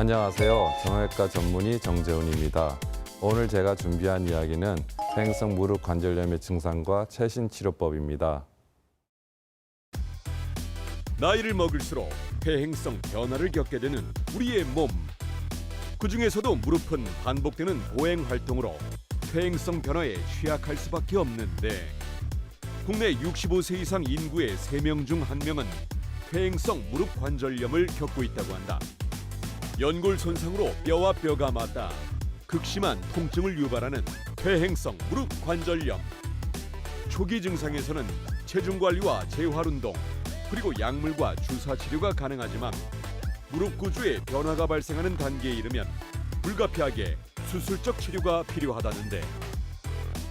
안녕하세요. 정형외과 전문의 정재훈입니다. 오늘 제가 준비한 이야기는 퇴행성 무릎 관절염의 증상과 최신 치료법입니다. 나이를 먹을수록 퇴행성 변화를 겪게 되는 우리의 몸. 그 중에서도 무릎은 반복되는 보행 활동으로 퇴행성 변화에 취약할 수밖에 없는데 국내 65세 이상 인구의 3명 중 1명은 퇴행성 무릎 관절염을 겪고 있다고 한다. 연골 손상으로 뼈와 뼈가 맞닿아 극심한 통증을 유발하는 퇴행성 무릎 관절염. 초기 증상에서는 체중 관리와 재활 운동 그리고 약물과 주사 치료가 가능하지만 무릎 구조에 변화가 발생하는 단계에 이르면 불가피하게 수술적 치료가 필요하다는데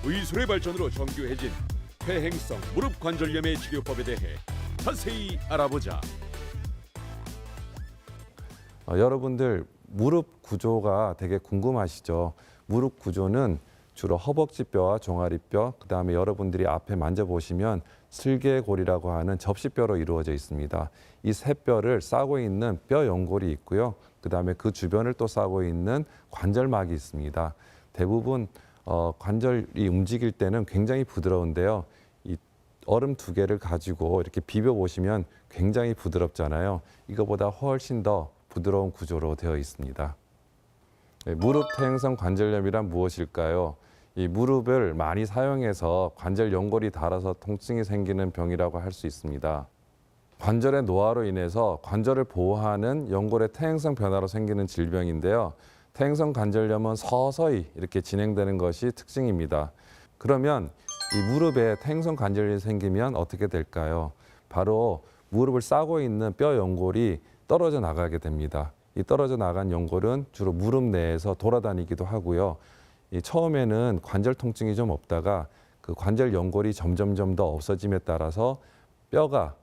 의술의 발전으로 정교해진 퇴행성 무릎 관절염의 치료법에 대해 자세히 알아보자. 어, 여러분들 무릎 구조가 되게 궁금하시죠? 무릎 구조는 주로 허벅지뼈와 종아리뼈, 그 다음에 여러분들이 앞에 만져보시면 슬개골이라고 하는 접시뼈로 이루어져 있습니다. 이 세 뼈를 싸고 있는 뼈 연골이 있고요. 그 다음에 그 주변을 또 싸고 있는 관절막이 있습니다. 대부분 어, 관절이 움직일 때는 굉장히 부드러운데요. 이 얼음 두 개를 가지고 이렇게 비벼 보시면 굉장히 부드럽잖아요. 이거보다 훨씬 더 부드러운 구조로 되어 있습니다. 네, 무릎 퇴행성 관절염이란 무엇일까요? 이 무릎을 많이 사용해서 관절 연골이 닳아서 통증이 생기는 병이라고 할 수 있습니다. 관절의 노화로 인해서 관절을 보호하는 연골의 퇴행성 변화로 생기는 질병인데요. 퇴행성 관절염은 서서히 이렇게 진행되는 것이 특징입니다. 그러면 이 무릎에 퇴행성 관절염이 생기면 어떻게 될까요? 바로 무릎을 싸고 있는 뼈 연골이 떨어져 나가게 됩니다. 이 떨어져 나간 연골은 주로 무릎 내에서 돌아다니기도 하고요. 이 처음에는 관절 통증이 좀 없다가 그 관절 연골이 점점점 더 없어짐에 따라서 뼈가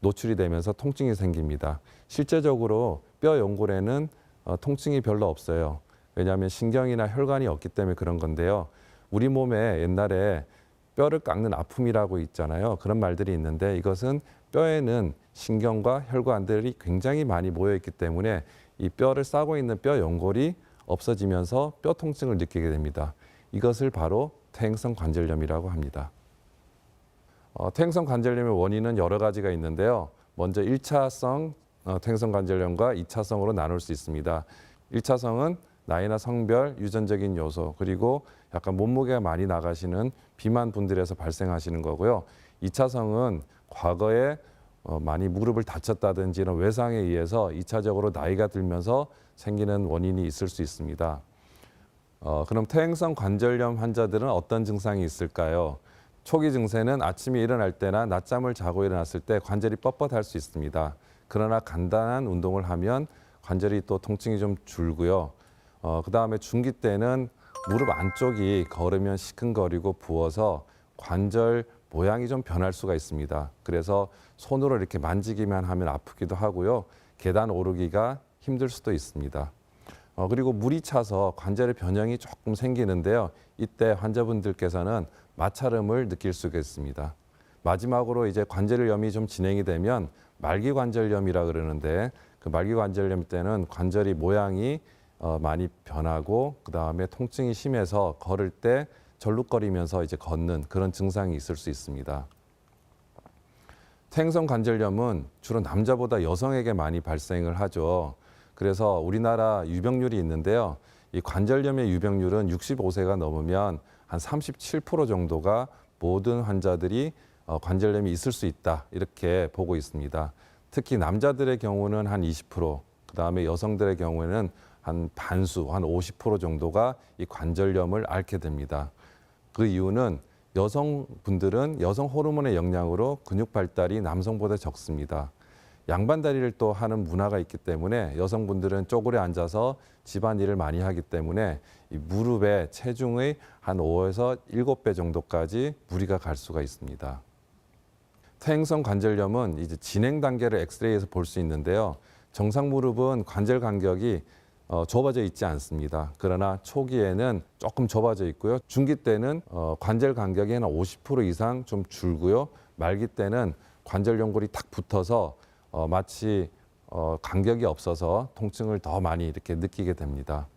노출이 되면서 통증이 생깁니다. 실제적으로 뼈 연골에는 어, 통증이 별로 없어요. 왜냐하면 신경이나 혈관이 없기 때문에 그런 건데요. 우리 몸에 옛날에 뼈를 깎는 아픔이라고 있잖아요. 그런 말들이 있는데 이것은 뼈에는 신경과 혈관들이 굉장히 많이 모여 있기 때문에 이 뼈를 싸고 있는 뼈 연골이 없어지면서 뼈 통증을 느끼게 됩니다. 이것을 바로 퇴행성 관절염이라고 합니다. 어, 퇴행성 관절염의 원인은 여러 가지가 있는데요. 먼저 1차성 어, 퇴행성 관절염과 2차성으로 나눌 수 있습니다. 1차성은 나이나 성별, 유전적인 요소, 그리고 약간 몸무게가 많이 나가시는 비만 분들에서 발생하시는 거고요. 2차성은 과거에 어, 많이 무릎을 다쳤다든지 이런 외상에 의해서 2차적으로 나이가 들면서 생기는 원인이 있을 수 있습니다. 어, 그럼 퇴행성 관절염 환자들은 어떤 증상이 있을까요? 초기 증세는 아침에 일어날 때나 낮잠을 자고 일어났을 때 관절이 뻣뻣할 수 있습니다. 그러나 간단한 운동을 하면 관절이 또 통증이 좀 줄고요. 어, 그 다음에 중기 때는 무릎 안쪽이 걸으면 시큰거리고 부어서 관절 모양이 좀 변할 수가 있습니다. 그래서 손으로 이렇게 만지기만 하면 아프기도 하고요. 계단 오르기가 힘들 수도 있습니다. 어, 그리고 물이 차서 관절의 변형이 조금 생기는데요. 이때 환자분들께서는 마찰음을 느낄 수가 있습니다. 마지막으로 이제 관절염이 좀 진행이 되면 말기관절염이라 그러는데 그 말기관절염 때는 관절이 모양이 어, 많이 변하고 그 다음에 통증이 심해서 걸을 때 절룩거리면서 이제 걷는 그런 증상이 있을 수 있습니다. 퇴행성 관절염은 주로 남자보다 여성에게 많이 발생을 하죠. 그래서 우리나라 유병률이 있는데요. 이 관절염의 유병률은 65세가 넘으면 한 37% 정도가 모든 환자들이 어, 관절염이 있을 수 있다 이렇게 보고 있습니다. 특히 남자들의 경우는 한 20%, 그 다음에 여성들의 경우에는 한 반수, 한 50% 정도가 이 관절염을 앓게 됩니다. 그 이유는 여성분들은 여성 호르몬의 영향으로 근육 발달이 남성보다 적습니다. 양반다리를 또 하는 문화가 있기 때문에 여성분들은 쪼그려 앉아서 집안일을 많이 하기 때문에 이 무릎에 체중의 한 5에서 7배 정도까지 무리가 갈 수가 있습니다. 퇴행성 관절염은 이제 진행 단계를 엑스레이에서 볼 수 있는데요. 정상 무릎은 관절 간격이 어, 좁아져 있지 않습니다. 그러나 초기에는 조금 좁아져 있고요. 중기 때는 어, 관절 간격이 한 50% 이상 좀 줄고요. 말기 때는 관절 연골이 탁 붙어서 어, 마치 어, 간격이 없어서 통증을 더 많이 이렇게 느끼게 됩니다.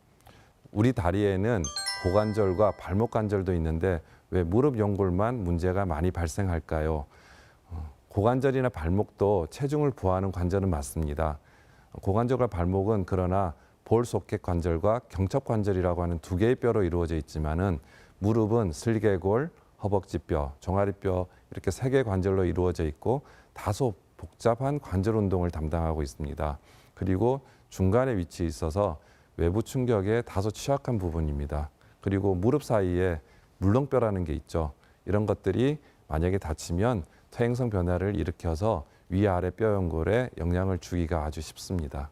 우리 다리에는 고관절과 발목 관절도 있는데 왜 무릎 연골만 문제가 많이 발생할까요? 어, 고관절이나 발목도 체중을 부하는 관절은 맞습니다. 고관절과 발목은 그러나 볼 속객 관절과 경첩 관절이라고 하는 두 개의 뼈로 이루어져 있지만은 무릎은 슬개골, 허벅지뼈, 종아리뼈 이렇게 세 개의 관절로 이루어져 있고 다소 복잡한 관절 운동을 담당하고 있습니다. 그리고 중간에 위치해 있어서 외부 충격에 다소 취약한 부분입니다. 그리고 무릎 사이에 물렁뼈라는 게 있죠. 이런 것들이 만약에 다치면 퇴행성 변화를 일으켜서 위아래 뼈 연골에 영향을 주기가 아주 쉽습니다.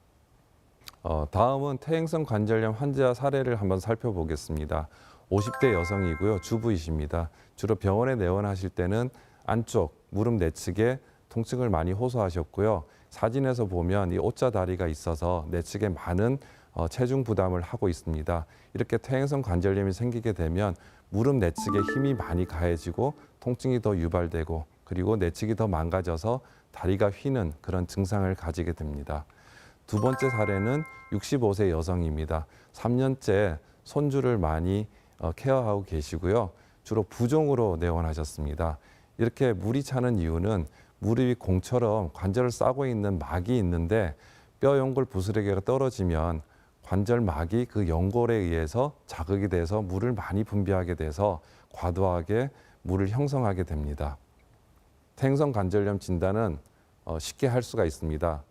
어, 다음은 퇴행성 관절염 환자 사례를 한번 살펴보겠습니다. 50대 여성이고요. 주부이십니다. 주로 병원에 내원하실 때는 안쪽 무릎 내측에 통증을 많이 호소하셨고요. 사진에서 보면 이 오자 다리가 있어서 내측에 많은 어, 체중 부담을 하고 있습니다. 이렇게 퇴행성 관절염이 생기게 되면 무릎 내측에 힘이 많이 가해지고 통증이 더 유발되고 그리고 내측이 더 망가져서 다리가 휘는 그런 증상을 가지게 됩니다. 두 번째 사례는 65세 여성입니다. 3년째 손주를 많이 어, 케어하고 계시고요. 주로 부종으로 내원하셨습니다. 이렇게 물이 차는 이유는 무릎이 공처럼 관절을 싸고 있는 막이 있는데 뼈 연골 부스러기가 떨어지면 관절막이 그 연골에 의해서 자극이 돼서 물을 많이 분비하게 돼서 과도하게 물을 형성하게 됩니다. 퇴행성 관절염 진단은 어, 쉽게 할 수가 있습니다.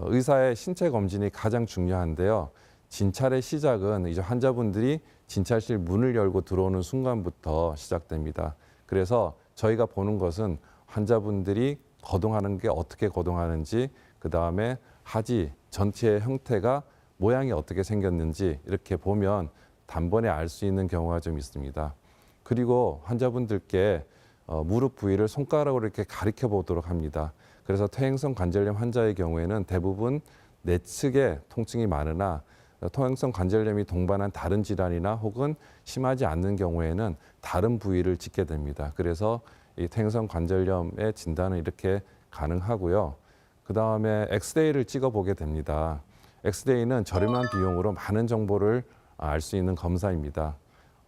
어, 의사의 신체 검진이 가장 중요한데요. 진찰의 시작은 이제 환자분들이 진찰실 문을 열고 들어오는 순간부터 시작됩니다. 그래서 저희가 보는 것은 환자분들이 거동하는 게 어떻게 거동하는지, 그 다음에 하지 전체의 형태가 모양이 어떻게 생겼는지 이렇게 보면 단번에 알 수 있는 경우가 좀 있습니다. 그리고 환자분들께 어, 무릎 부위를 손가락으로 이렇게 가리켜 보도록 합니다. 그래서 퇴행성 관절염 환자의 경우에는 대부분 내측에 통증이 많으나 어, 퇴행성 관절염이 동반한 다른 질환이나 혹은 심하지 않는 경우에는 다른 부위를 짚게 됩니다. 그래서 이 퇴행성 관절염의 진단은 이렇게 가능하고요. 그 다음에 엑스레이를 찍어 보게 됩니다. 엑스레이는 저렴한 비용으로 많은 정보를 알 수 있는 검사입니다.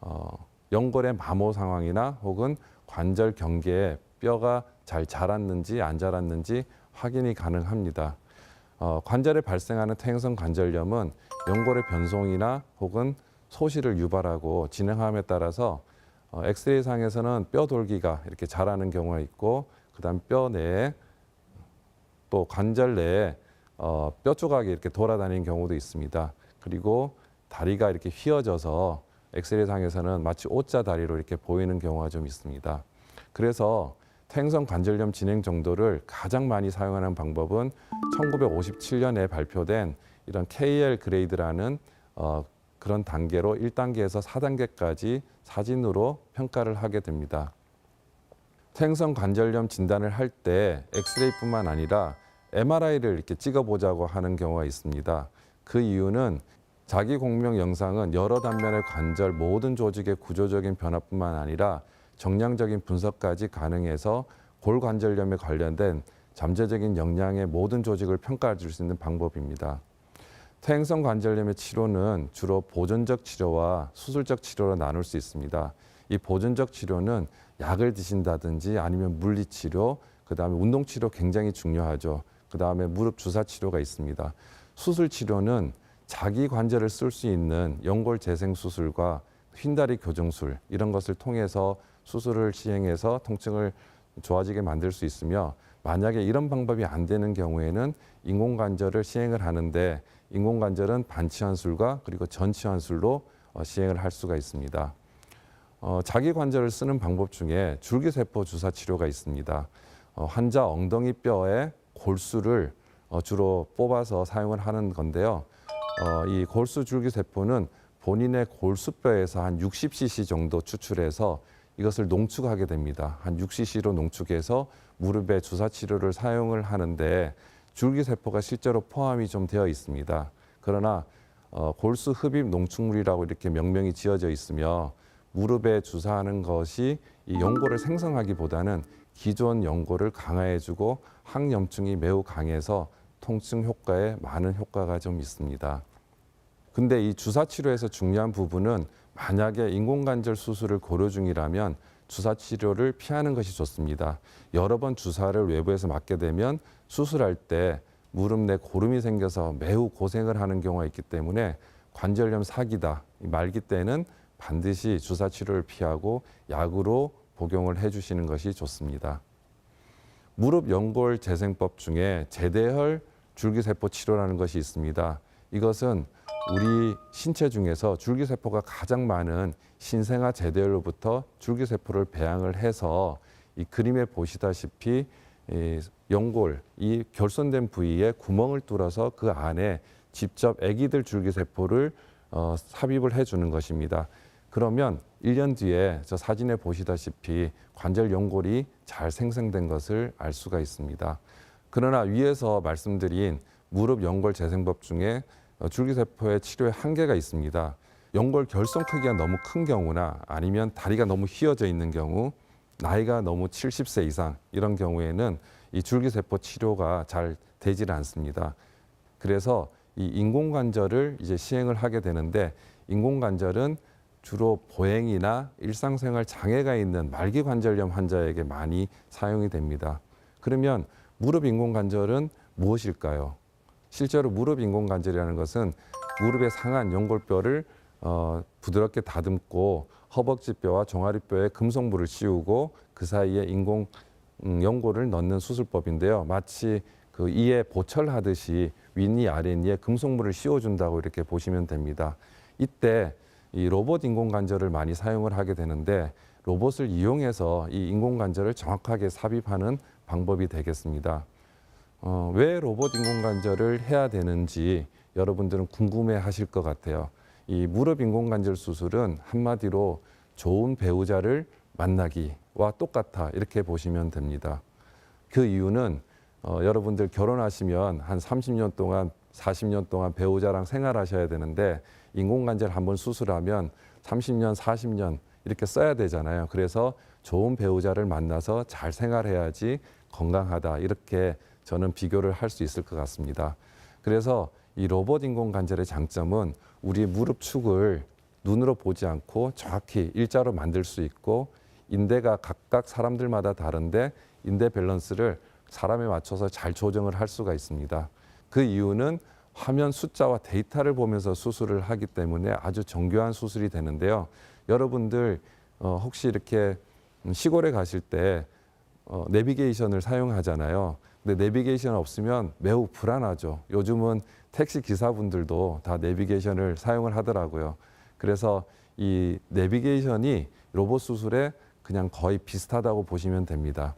어, 연골의 마모 상황이나 혹은 관절 경계에 뼈가 잘 자랐는지 안 자랐는지 확인이 가능합니다. 어, 관절에 발생하는 퇴행성 관절염은 연골의 변송이나 혹은 소실을 유발하고 진행함에 따라서 어, 엑스레이 상에서는 뼈 돌기가 이렇게 자라는 경우가 있고 그다음 뼈 내에 또 관절 내에 어, 뼈 조각이 이렇게 돌아다니는 경우도 있습니다. 그리고 다리가 이렇게 휘어져서 엑스레이 상에서는 마치 O자 다리로 이렇게 보이는 경우가 좀 있습니다. 그래서 퇴행성 관절염 진행 정도를 가장 많이 사용하는 방법은 1957년에 발표된 이런 KL 그레이드라는 어, 그런 단계로 1단계에서 4단계까지 사진으로 평가를 하게 됩니다. 퇴행성 관절염 진단을 할 때 엑스레이뿐만 아니라 MRI를 이렇게 찍어보자고 하는 경우가 있습니다. 그 이유는 자기 공명 영상은 여러 단면의 관절 모든 조직의 구조적인 변화뿐만 아니라 정량적인 분석까지 가능해서 골관절염에 관련된 잠재적인 영양의 모든 조직을 평가해 줄 수 있는 방법입니다. 퇴행성 관절염의 치료는 주로 보존적 치료와 수술적 치료로 나눌 수 있습니다. 이 보존적 치료는 약을 드신다든지 아니면 물리 치료, 그다음에 운동 치료 굉장히 중요하죠. 그다음에 무릎 주사 치료가 있습니다. 수술 치료는 자기 관절을 쓸 수 있는 연골 재생 수술과 휜다리 교정술 이런 것을 통해서 수술을 시행해서 통증을 좋아지게 만들 수 있으며 만약에 이런 방법이 안 되는 경우에는 인공관절을 시행을 하는데 인공관절은 반치환술과 그리고 전치환술로 어, 시행을 할 수가 있습니다. 어, 자기 관절을 쓰는 방법 중에 줄기세포 주사 치료가 있습니다. 어, 환자 엉덩이 뼈에 골수를 어, 주로 뽑아서 사용을 하는 건데요. 어, 이 골수 줄기세포는 본인의 골수뼈에서 한 60cc 정도 추출해서 이것을 농축하게 됩니다. 한 6cc로 농축해서 무릎에 주사 치료를 사용을 하는데 줄기세포가 실제로 포함이 좀 되어 있습니다. 그러나 어, 골수 흡입 농축물이라고 이렇게 명명이 지어져 있으며 무릎에 주사하는 것이 이 연골을 생성하기보다는 기존 연골을 강화해주고 항염증이 매우 강해서 통증 효과에 많은 효과가 좀 있습니다. 근데 이 주사 치료에서 중요한 부분은 만약에 인공관절 수술을 고려 중이라면 주사 치료를 피하는 것이 좋습니다. 여러 번 주사를 외부에서 맞게 되면 수술할 때 무릎 내 고름이 생겨서 매우 고생을 하는 경우가 있기 때문에 관절염 사기다 이 말기 때는 반드시 주사 치료를 피하고 약으로 복용을 해주시는 것이 좋습니다. 무릎 연골 재생법 중에 제대혈 줄기세포 치료라는 것이 있습니다. 이것은 우리 신체 중에서 줄기세포가 가장 많은 신생아 제대혈로부터 줄기세포를 배양을 해서 이 그림에 보시다시피 이 연골 이 결손된 부위에 구멍을 뚫어서 그 안에 직접 아기들 줄기세포를 어, 삽입을 해주는 것입니다. 그러면 1년 뒤에 저 사진에 보시다시피 관절 연골이 잘 생성된 것을 알 수가 있습니다. 그러나 위에서 말씀드린 무릎 연골 재생법 중에 어, 줄기세포의 치료에 한계가 있습니다. 연골 결손 크기가 너무 큰 경우나 아니면 다리가 너무 휘어져 있는 경우, 나이가 너무 70세 이상 이런 경우에는 이 줄기세포 치료가 잘 되질 않습니다. 그래서 이 인공관절을 이제 시행을 하게 되는데 인공관절은 주로 보행이나 일상생활 장애가 있는 말기 관절염 환자에게 많이 사용이 됩니다. 그러면 무릎 인공관절은 무엇일까요? 실제로 무릎 인공관절이라는 것은 무릎의 상한 연골뼈를 어, 부드럽게 다듬고 허벅지뼈와 종아리뼈에 금속물을 씌우고 그 사이에 인공 음, 연골을 넣는 수술법인데요. 마치 그 이에 보철하듯이 윗니 아랫니에 금속물을 씌워준다고 이렇게 보시면 됩니다. 이때 이 로봇 인공관절을 많이 사용을 하게 되는데 로봇을 이용해서 이 인공관절을 정확하게 삽입하는 방법이 되겠습니다. 어, 왜 로봇 인공관절을 해야 되는지 여러분들은 궁금해 하실 것 같아요. 이 무릎 인공관절 수술은 한마디로 좋은 배우자를 만나기와 똑같아 이렇게 보시면 됩니다. 그 이유는 어, 여러분들 결혼하시면 한 30년 동안 40년 동안 배우자랑 생활하셔야 되는데 인공관절 한번 수술하면 30년, 40년 이렇게 써야 되잖아요. 그래서 좋은 배우자를 만나서 잘 생활해야지 건강하다 이렇게 저는 비교를 할 수 있을 것 같습니다. 그래서 이 로봇 인공 관절의 장점은 우리 무릎 축을 눈으로 보지 않고 정확히 일자로 만들 수 있고 인대가 각각 사람들마다 다른데 인대 밸런스를 사람에 맞춰서 잘 조정을 할 수가 있습니다. 그 이유는 화면 숫자와 데이터를 보면서 수술을 하기 때문에 아주 정교한 수술이 되는데요. 여러분들 어, 혹시 이렇게 시골에 가실 때 어, 내비게이션을 사용하잖아요. 근데 내비게이션 없으면 매우 불안하죠. 요즘은 택시 기사분들도 다 내비게이션을 사용을 하더라고요. 그래서 이 내비게이션이 로봇 수술에 그냥 거의 비슷하다고 보시면 됩니다.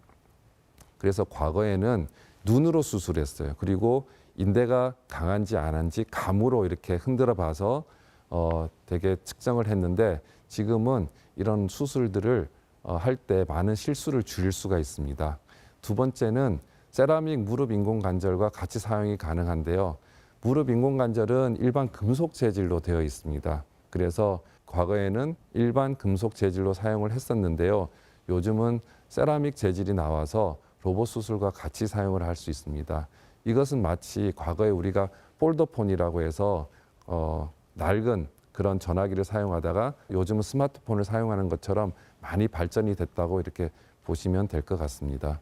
그래서 과거에는 눈으로 수술했어요. 그리고 인대가 강한지 안 한지 감으로 이렇게 흔들어 봐서 어, 되게 측정을 했는데 지금은 이런 수술들을 어, 할 때 많은 실수를 줄일 수가 있습니다. 두 번째는 세라믹 무릎 인공관절과 같이 사용이 가능한데요. 무릎 인공관절은 일반 금속 재질로 되어 있습니다. 그래서 과거에는 일반 금속 재질로 사용을 했었는데요. 요즘은 세라믹 재질이 나와서 로봇 수술과 같이 사용을 할 수 있습니다. 이것은 마치 과거에 우리가 폴더폰이라고 해서 어, 낡은 그런 전화기를 사용하다가 요즘은 스마트폰을 사용하는 것처럼 많이 발전이 됐다고 이렇게 보시면 될 것 같습니다.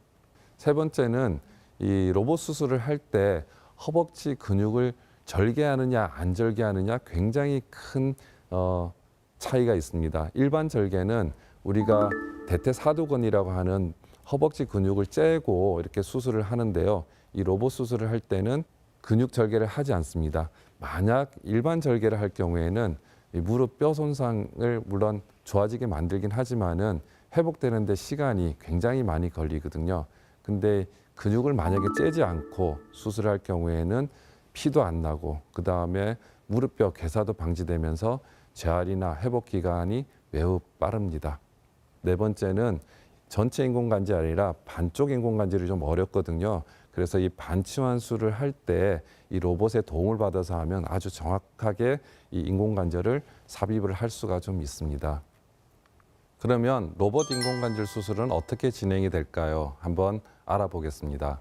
세 번째는 이 로봇 수술을 할 때 허벅지 근육을 절개하느냐 안 절개하느냐 굉장히 큰 어, 차이가 있습니다. 일반 절개는 우리가 대퇴사두근이라고 하는 허벅지 근육을 째고 이렇게 수술을 하는데요. 이 로봇 수술을 할 때는 근육 절개를 하지 않습니다. 만약 일반 절개를 할 경우에는 이 무릎 뼈 손상을 물론 좋아지게 만들긴 하지만은 회복되는데 시간이 굉장히 많이 걸리거든요. 근데 근육을 만약에 째지 않고 수술할 경우에는 피도 안 나고 그 다음에 무릎뼈 괴사도 방지되면서 재활이나 회복 기간이 매우 빠릅니다. 네 번째는 전체 인공관절이 아니라 반쪽 인공관절이 좀 어렵거든요. 그래서 이 반치환수를 할 때 이 로봇의 도움을 받아서 하면 아주 정확하게 이 인공관절을 삽입을 할 수가 좀 있습니다. 그러면 로봇 인공관절 수술은 어떻게 진행이 될까요? 한번 알아보겠습니다.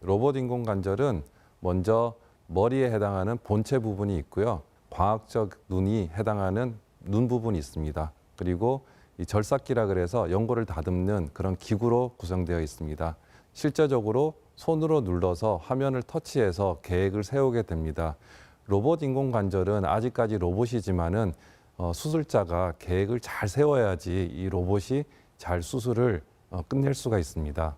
로봇 인공 관절은 먼저 머리에 해당하는 본체 부분이 있고요. 광학적 눈이 해당하는 눈 부분이 있습니다. 그리고 이 절삭기라 그래서 연골을 다듬는 그런 기구로 구성되어 있습니다. 실제적으로 손으로 눌러서 화면을 터치해서 계획을 세우게 됩니다. 로봇 인공 관절은 아직까지 로봇이지만은 어, 수술자가 계획을 잘 세워야지 이 로봇이 잘 수술을 어, 끝낼 수가 있습니다.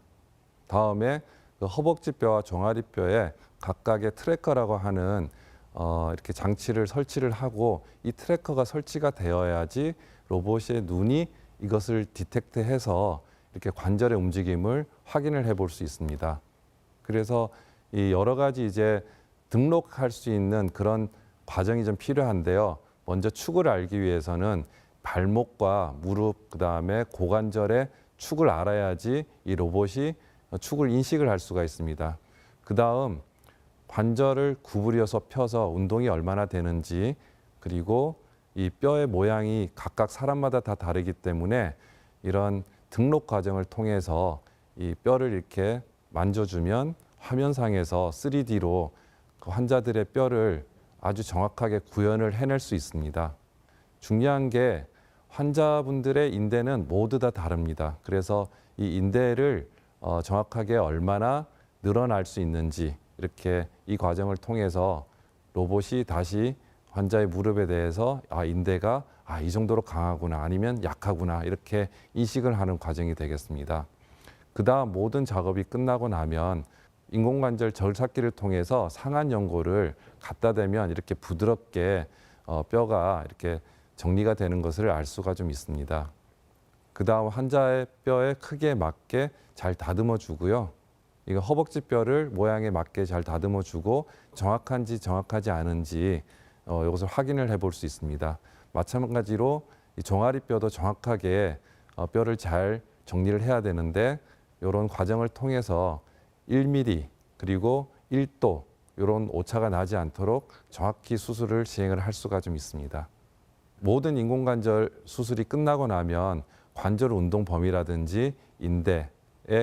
다음에 그 허벅지뼈와 종아리뼈에 각각의 트래커라고 하는 어, 이렇게 장치를 설치를 하고 이 트래커가 설치가 되어야지 로봇의 눈이 이것을 디텍트해서 이렇게 관절의 움직임을 확인을 해볼 수 있습니다. 그래서 이 여러 가지 이제 등록할 수 있는 그런 과정이 좀 필요한데요. 먼저 축을 알기 위해서는 발목과 무릎 그다음에 고관절의 축을 알아야지 이 로봇이 축을 인식을 할 수가 있습니다. 그 다음 관절을 구부려서 펴서 운동이 얼마나 되는지 그리고 이 뼈의 모양이 각각 사람마다 다 다르기 때문에 이런 등록 과정을 통해서 이 뼈를 이렇게 만져주면 화면상에서 3D로 그 환자들의 뼈를 아주 정확하게 구현을 해낼 수 있습니다. 중요한 게 환자분들의 인대는 모두 다 다릅니다. 그래서 이 인대를 어, 정확하게 얼마나 늘어날 수 있는지 이렇게 이 과정을 통해서 로봇이 다시 환자의 무릎에 대해서 아 인대가 아 이 정도로 강하구나 아니면 약하구나 이렇게 인식을 하는 과정이 되겠습니다. 그다음 모든 작업이 끝나고 나면 인공관절 절삭기를 통해서 상한 연골을 갖다 대면 이렇게 부드럽게 어, 뼈가 이렇게 정리가 되는 것을 알 수가 좀 있습니다. 그다음 환자의 뼈의 크기에 맞게 잘 다듬어 주고요. 이거 허벅지 뼈를 모양에 맞게 잘 다듬어 주고 정확한지 정확하지 않은지 어, 이것을 확인을 해볼 수 있습니다. 마찬가지로 이 종아리 뼈도 정확하게 어, 뼈를 잘 정리를 해야 되는데 이런 과정을 통해서 1mm 그리고 1도 이런 오차가 나지 않도록 정확히 수술을 시행을 할 수가 좀 있습니다. 모든 인공관절 수술이 끝나고 나면 관절 운동 범위라든지 인대의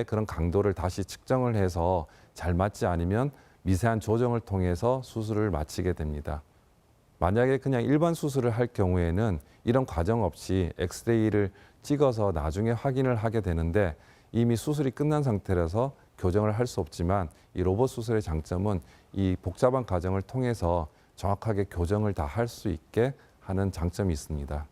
그런 강도를 다시 측정을 해서 잘 맞지 않으면 미세한 조정을 통해서 수술을 마치게 됩니다. 만약에 그냥 일반 수술을 할 경우에는 이런 과정 없이 엑스레이를 찍어서 나중에 확인을 하게 되는데 이미 수술이 끝난 상태라서 교정을 할 수 없지만 이 로봇 수술의 장점은 이 복잡한 과정을 통해서 정확하게 교정을 다 할 수 있게 하는 장점이 있습니다.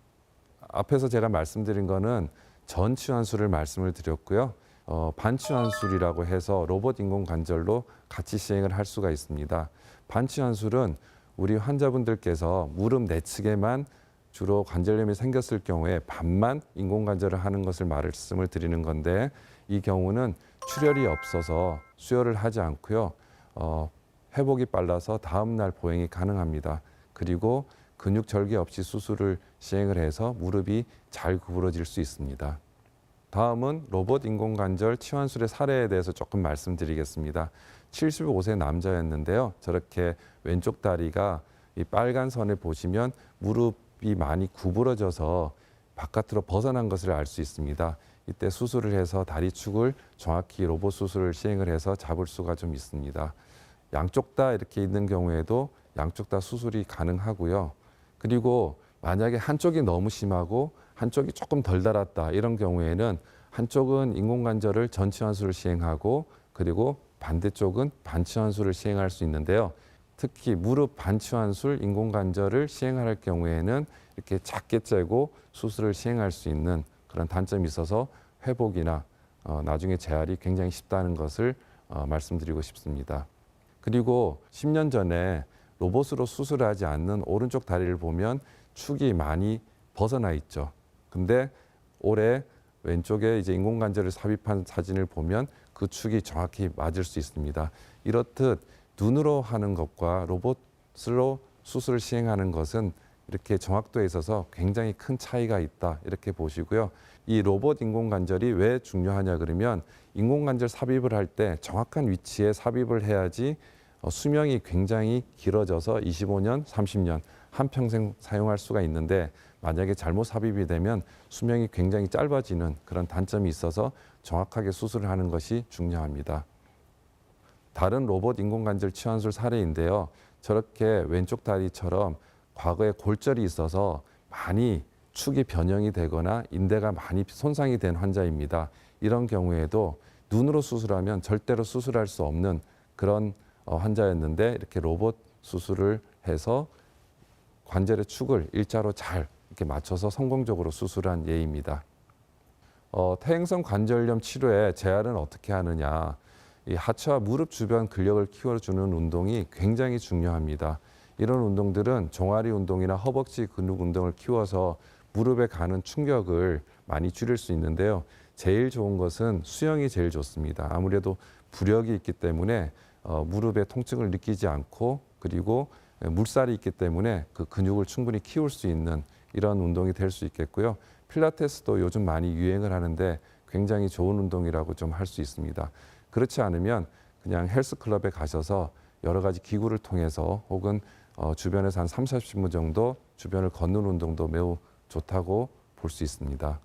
앞에서 제가 말씀드린 거는 전치환술을 말씀을 드렸고요. 어, 반치환술이라고 해서 로봇 인공 관절로 같이 시행을 할 수가 있습니다. 반치환술은 우리 환자분들께서 무릎 내측에만 주로 관절염이 생겼을 경우에 반만 인공 관절을 하는 것을 말씀을 드리는 건데 이 경우는 출혈이 없어서 수혈을 하지 않고요. 어, 회복이 빨라서 다음 날 보행이 가능합니다. 그리고 근육 절개 없이 수술을 시행을 해서 무릎이 잘 구부러질 수 있습니다. 다음은 로봇 인공관절 치환술의 사례에 대해서 조금 말씀드리겠습니다. 75세 남자였는데요. 저렇게 왼쪽 다리가 이 빨간 선을 보시면 무릎이 많이 구부러져서 바깥으로 벗어난 것을 알 수 있습니다. 이때 수술을 해서 다리 축을 정확히 로봇 수술을 시행을 해서 잡을 수가 좀 있습니다. 양쪽 다 이렇게 있는 경우에도 양쪽 다 수술이 가능하고요. 그리고 만약에 한쪽이 너무 심하고 한쪽이 조금 덜 달았다 이런 경우에는 한쪽은 인공관절을 전치환술을 시행하고 그리고 반대쪽은 반치환술을 시행할 수 있는데요. 특히 무릎 반치환술 인공관절을 시행할 경우에는 이렇게 작게 째고 수술을 시행할 수 있는 그런 단점이 있어서 회복이나 어, 나중에 재활이 굉장히 쉽다는 것을 어, 말씀드리고 싶습니다. 그리고 10년 전에 로봇으로 수술을 하지 않는 오른쪽 다리를 보면 축이 많이 벗어나 있죠. 근데 올해 왼쪽에 이제 인공관절을 삽입한 사진을 보면 그 축이 정확히 맞을 수 있습니다. 이렇듯 눈으로 하는 것과 로봇으로 수술을 시행하는 것은 이렇게 정확도에 있어서 굉장히 큰 차이가 있다 이렇게 보시고요. 이 로봇 인공관절이 왜 중요하냐 그러면 인공관절 삽입을 할 때 정확한 위치에 삽입을 해야지 어, 수명이 굉장히 길어져서 25년, 30년 한평생 사용할 수가 있는데 만약에 잘못 삽입이 되면 수명이 굉장히 짧아지는 그런 단점이 있어서 정확하게 수술을 하는 것이 중요합니다. 다른 로봇 인공관절 치환술 사례인데요. 저렇게 왼쪽 다리처럼 과거에 골절이 있어서 많이 축이 변형이 되거나 인대가 많이 손상이 된 환자입니다. 이런 경우에도 눈으로 수술하면 절대로 수술할 수 없는 그런 어, 환자였는데 이렇게 로봇 수술을 해서 관절의 축을 일자로 잘 이렇게 맞춰서 성공적으로 수술한 예입니다. 어, 퇴행성 관절염 치료에 재활은 어떻게 하느냐? 이 하체와 무릎 주변 근력을 키워주는 운동이 굉장히 중요합니다. 이런 운동들은 종아리 운동이나 허벅지 근육 운동을 키워서 무릎에 가는 충격을 많이 줄일 수 있는데요. 제일 좋은 것은 수영이 제일 좋습니다. 아무래도 부력이 있기 때문에 어, 무릎에 통증을 느끼지 않고 그리고 물살이 있기 때문에 그 근육을 충분히 키울 수 있는 이런 운동이 될 수 있겠고요. 필라테스도 요즘 많이 유행을 하는데 굉장히 좋은 운동이라고 좀 할 수 있습니다. 그렇지 않으면 그냥 헬스클럽에 가셔서 여러 가지 기구를 통해서 혹은 어, 주변에서 한 3, 40분 정도 주변을 걷는 운동도 매우 좋다고 볼 수 있습니다.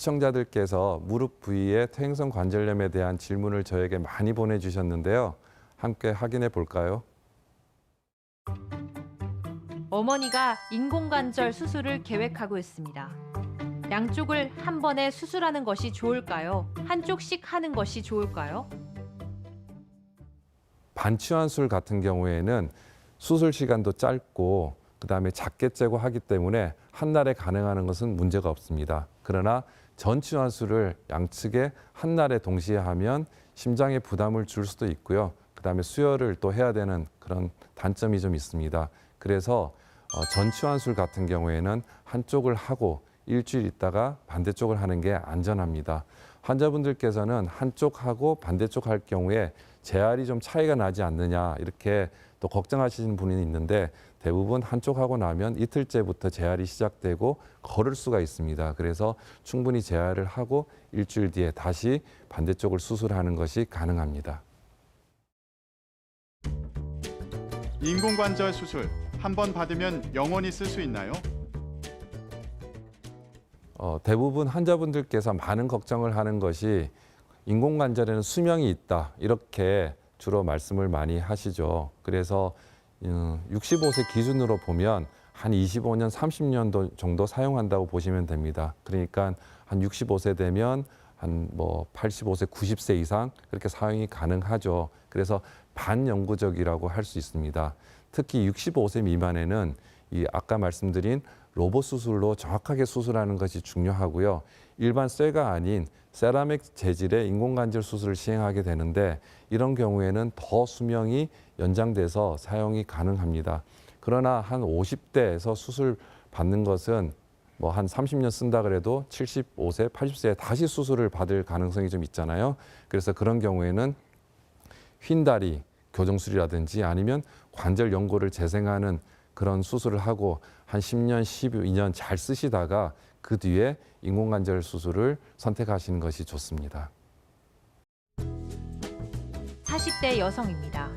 시청자들께서 무릎 부위의 퇴행성 관절염에 대한 질문을 저에게 많이 보내주셨는데요. 함께 확인해 볼까요? 어머니가 인공관절 수술을 계획하고 있습니다. 양쪽을 한 번에 수술하는 것이 좋을까요? 한쪽씩 하는 것이 좋을까요? 반치환술 같은 경우에는 수술 시간도 짧고 그다음에 작게 째고 하기 때문에 한 날에 가능하는 것은 문제가 없습니다. 그러나 전치환술을 양측에 한 날에 동시에 하면 심장에 부담을 줄 수도 있고요. 그다음에 수혈을 또 해야 되는 그런 단점이 좀 있습니다. 그래서 어, 전치환술 같은 경우에는 한쪽을 하고 일주일 있다가 반대쪽을 하는 게 안전합니다. 환자분들께서는 한쪽 하고 반대쪽 할 경우에 재활이 좀 차이가 나지 않느냐 이렇게 또 걱정하시는 분이 있는데 대부분 한쪽 하고 나면 이틀째부터 재활이 시작되고 걸을 수가 있습니다. 그래서 충분히 재활을 하고 일주일 뒤에 다시 반대쪽을 수술하는 것이 가능합니다. 인공관절 수술 한 번 받으면 영원히 쓸 수 있나요? 어, 대부분 환자분들께서 많은 걱정을 하는 것이 인공관절에는 수명이 있다 이렇게 주로 말씀을 많이 하시죠. 그래서 음, 65세 기준으로 보면 한 25년, 30년 정도 사용한다고 보시면 됩니다. 그러니까 한 65세 되면 한 뭐 85세, 90세 이상 그렇게 사용이 가능하죠. 그래서 반영구적이라고 할 수 있습니다. 특히 65세 미만에는 이 아까 말씀드린 로봇 수술로 정확하게 수술하는 것이 중요하고요. 일반 쇠가 아닌 세라믹 재질의 인공관절 수술을 시행하게 되는데 이런 경우에는 더 수명이 연장돼서 사용이 가능합니다. 그러나 한 50대에서 수술 받는 것은 뭐 한 30년 쓴다 그래도 75세, 80세에 다시 수술을 받을 가능성이 좀 있잖아요. 그래서 그런 경우에는 휜다리 교정술이라든지 아니면 관절 연골을 재생하는 그런 수술을 하고 한 10년, 12년 잘 쓰시다가 그 뒤에 인공관절 수술을 선택하시는 것이 좋습니다. 40대 여성입니다.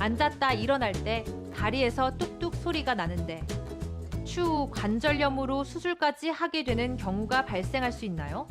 앉았다 일어날 때 다리에서 뚝뚝 소리가 나는데 추후 관절염으로 수술까지 하게 되는 경우가 발생할 수 있나요?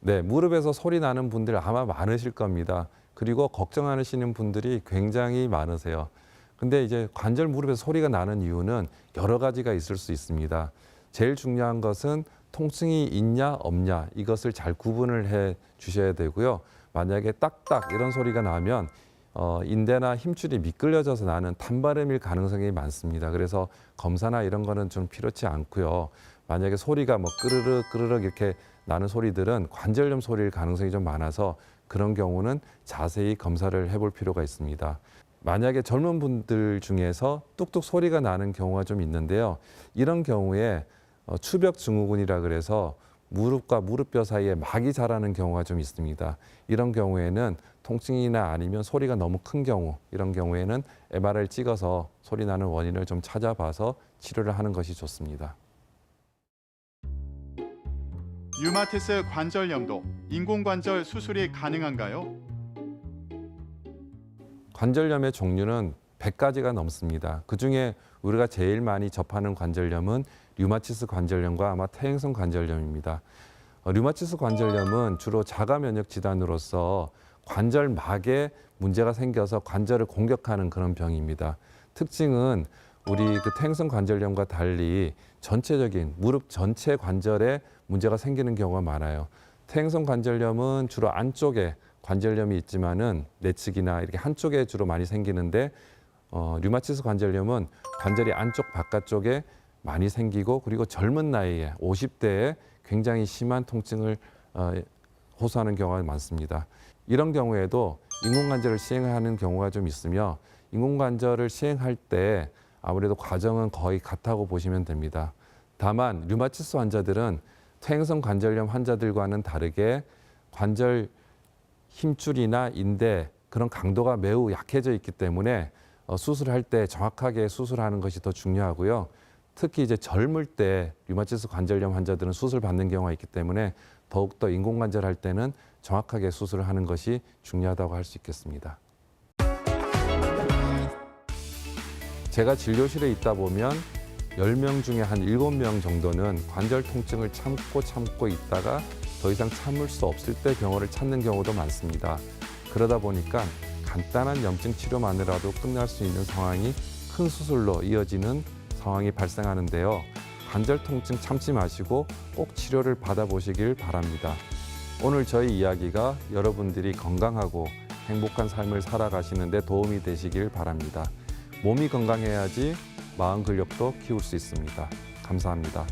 네, 무릎에서 소리 나는 분들 아마 많으실 겁니다. 그리고 걱정하시는 분들이 굉장히 많으세요. 근데 이제 관절 무릎에서 소리가 나는 이유는 여러 가지가 있을 수 있습니다. 제일 중요한 것은 통증이 있냐 없냐 이것을 잘 구분을 해 주셔야 되고요. 만약에 딱딱 이런 소리가 나면 어, 인대나 힘줄이 미끌려져서 나는 탄바람일 가능성이 많습니다. 그래서 검사나 이런 거는 좀 필요치 않고요. 만약에 소리가 뭐 끄르륵 끄르륵 이렇게 나는 소리들은 관절염 소리일 가능성이 좀 많아서 그런 경우는 자세히 검사를 해볼 필요가 있습니다. 만약에 젊은 분들 중에서 뚝뚝 소리가 나는 경우가 좀 있는데요. 이런 경우에 어, 추벽 증후군이라 그래서 무릎과 무릎뼈 사이에 막이 자라는 경우가 좀 있습니다. 이런 경우에는 통증이나 아니면 소리가 너무 큰 경우 이런 경우에는 MRI를 찍어서 소리 나는 원인을 좀 찾아봐서 치료를 하는 것이 좋습니다. 유마티스 관절염도 인공관절 수술이 가능한가요? 관절염의 종류는 100가지가 넘습니다. 그중에 우리가 제일 많이 접하는 관절염은 류마티스 관절염과 아마 퇴행성 관절염입니다. 어, 류마티스 관절염은 주로 자가 면역 질환으로서 관절막에 문제가 생겨서 관절을 공격하는 그런 병입니다. 특징은 우리 그 퇴행성 관절염과 달리 전체적인 무릎 전체 관절에 문제가 생기는 경우가 많아요. 퇴행성 관절염은 주로 안쪽에 관절염이 있지만은 내측이나 이렇게 한쪽에 주로 많이 생기는데 어, 류마티스 관절염은 관절이 안쪽 바깥쪽에 많이 생기고 그리고 젊은 나이에 50대에 굉장히 심한 통증을 어, 호소하는 경우가 많습니다. 이런 경우에도 인공관절을 시행하는 경우가 좀 있으며 인공관절을 시행할 때 아무래도 과정은 거의 같다고 보시면 됩니다. 다만 류마티스 환자들은 퇴행성 관절염 환자들과는 다르게 관절 힘줄이나 인대 그런 강도가 매우 약해져 있기 때문에 어, 수술할 때 정확하게 수술하는 것이 더 중요하고요. 특히 이제 젊을 때 류마티스 관절염 환자들은 수술 받는 경우가 있기 때문에 더욱더 인공관절 할 때는 정확하게 수술을 하는 것이 중요하다고 할 수 있겠습니다. 제가 진료실에 있다 보면 10명 중에 한 7명 정도는 관절 통증을 참고 참고 있다가 더 이상 참을 수 없을 때 병원을 찾는 경우도 많습니다. 그러다 보니까 간단한 염증 치료만으로도 끝날 수 있는 상황이 큰 수술로 이어지는 상황이 발생하는데요. 관절 통증 참지 마시고 꼭 치료를 받아보시길 바랍니다. 오늘 저희 이야기가 여러분들이 건강하고 행복한 삶을 살아가시는데 도움이 되시길 바랍니다. 몸이 건강해야지 마음 근력도 키울 수 있습니다. 감사합니다.